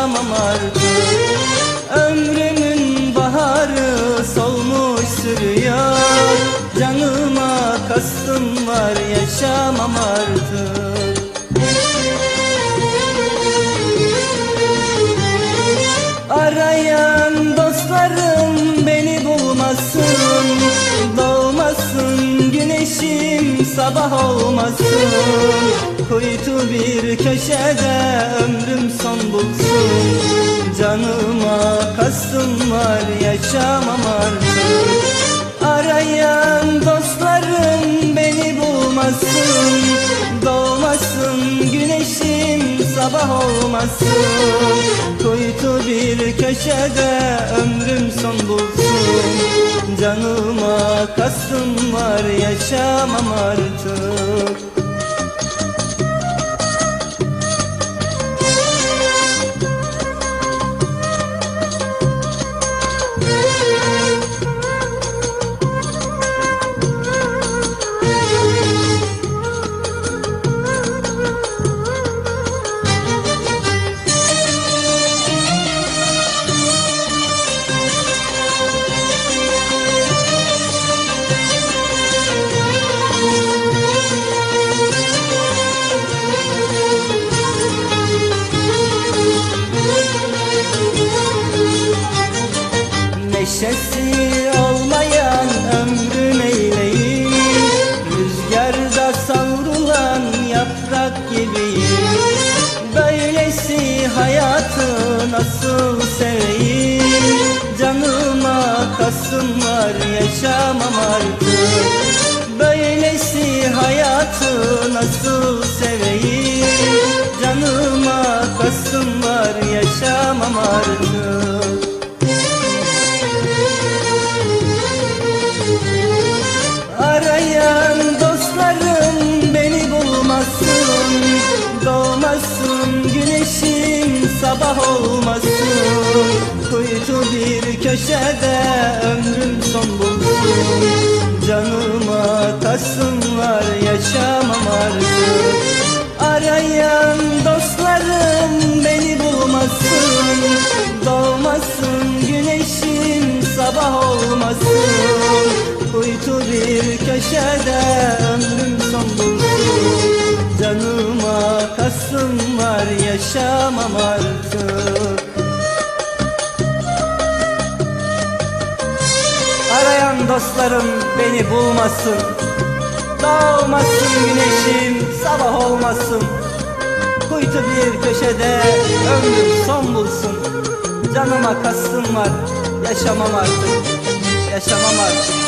yaşamam artık. Ömrümün baharı solmuş sürüyor. Canıma kastım var yaşamam artık. Arayan dostlarım beni bulmasın. Doğmasın güneşim sabah olmasın Kuytu bir köşede ömrüm son bulsun. Canıma kastım var yaşamam artık. Arayan dostlarım beni bulmasın. Doğmasın güneşim sabah olmasın. Kuytu bir köşede ömrüm son bulsun. Canıma kastım var yaşamam artık Neşesi olmayan ömrüm eyleyim Rüzgarda savrulan yaprak gibiyim. Böylesi hayatı nasıl seveyim? Canıma kasım var yaşamam artık. Böylesi hayatı nasıl seveyim? Canıma kasım var yaşamam artık sabah olmasın. Kuytu bir köşede ömrüm son bulsun. Canıma tasım var yaşamam artık. Arayan dostlarım beni bulmasın. Doğmasın güneşim sabah olmasın. Kuytu bir köşede ömrüm son bulsun. Canıma kasım var yaşamam artık dostlarım beni bulmasın. Doğmasın güneşim sabah olmasın. Kuytu bir köşede ömrüm son bulsun. Canıma kastım var yaşamam artık Yaşamam artık